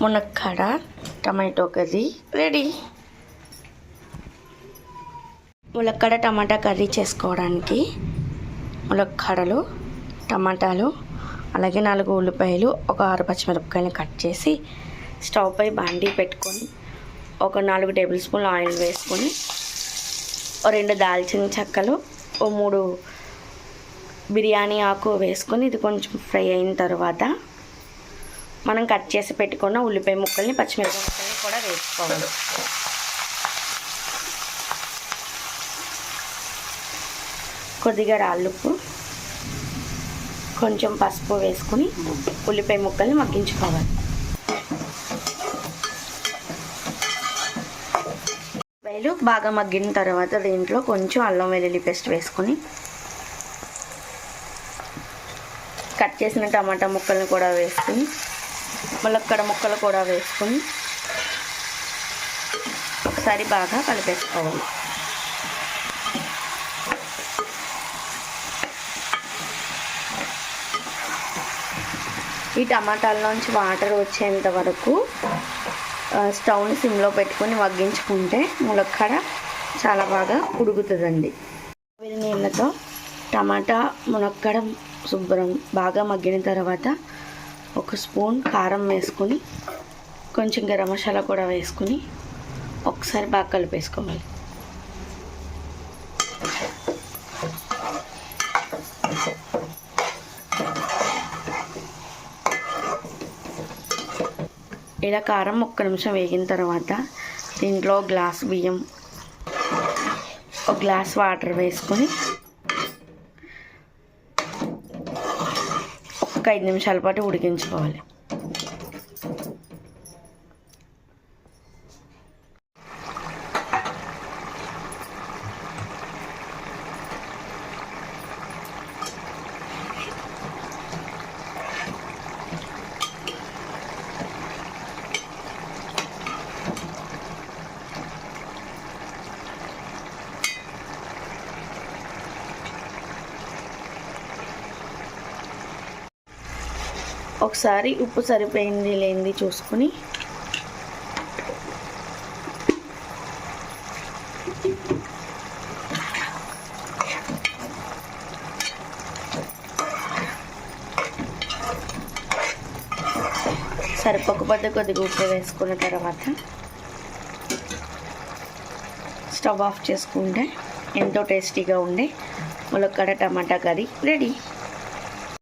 మునక్కాడ tomato curry ready. ములక్కాడ టమాటా curry చేసుకోవడానికి ములక్కాడలు టమాటాలు అలాగే నాలుగు ఉల్లిపాయలు ఒక ఆరు పచ్చిమిరపకాయలు కట్ చేసి స్టవ్ పై బాండీ పెట్టుకొని ఒక నాలుగు టేబుల్ స్పూన్ ఆయిల్ వేసుకొని రెండు దాల్చిన చెక్కలు ఓ మూడు బిర్యానీ ఆకు వేసుకొని ఇది కొంచెం ఫ్రై అయిన తర్వాత మనం కట్ చేసి పెట్టుకున్న ఉల్లిపాయ ముక్కల్ని పచ్చిమిరపకాయ ముక్కల్ని కూడా వేసుకోవాలి. కొద్దిగా రాళ్ళుప్పు కొంచెం పసుపు వేసుకుని ఉల్లిపాయ ముక్కల్ని మగ్గించుకోవాలి. ఉల్లిపాయలు బాగా మగ్గిన తర్వాత దీంట్లో కొంచెం అల్లం వెల్లుల్లి పేస్ట్ వేసుకొని కట్ చేసిన టమాటా ముక్కల్ని కూడా వేసుకుని ములక్కడ ముక్కలు కూడా వేసుకుని ఒకసారి బాగా కలిపేసుకోవాలి. ఈ టమాటాల్లోంచి వాటర్ వచ్చేంత వరకు స్టవ్ని సిమ్లో పెట్టుకొని వగ్గించుకుంటే ములక్కడ చాలా బాగా ఉడుకుతుందండి. వేడి నీళ్ళతో టమాటా మునక్కడ శుభ్రం బాగా మగ్గిన తర్వాత ఒక స్పూన్ కారం వేసుకొని కొంచెం గరం మసాలా కూడా వేసుకుని ఒకసారి బాగా కలిపేసుకోవాలి. ఇలా కారం ఒక్క నిమిషం వేగిన తర్వాత దీంట్లో గ్లాస్ బియ్యం ఒక గ్లాస్ వాటర్ వేసుకొని ఒక ఐదు నిమిషాల పాటు ఉడికించుకోవాలి. ఒకసారి ఉప్పు సరిపోయింది లేనిది చూసుకుని. సరిపోకపోతే కొద్దిగా ఉప్పు వేసుకున్న తర్వాత స్టవ్ ఆఫ్ చేసుకుంటే ఎంతో టేస్టీగా ఉండే ములక్కడ టమాటా కర్రీ రెడీ.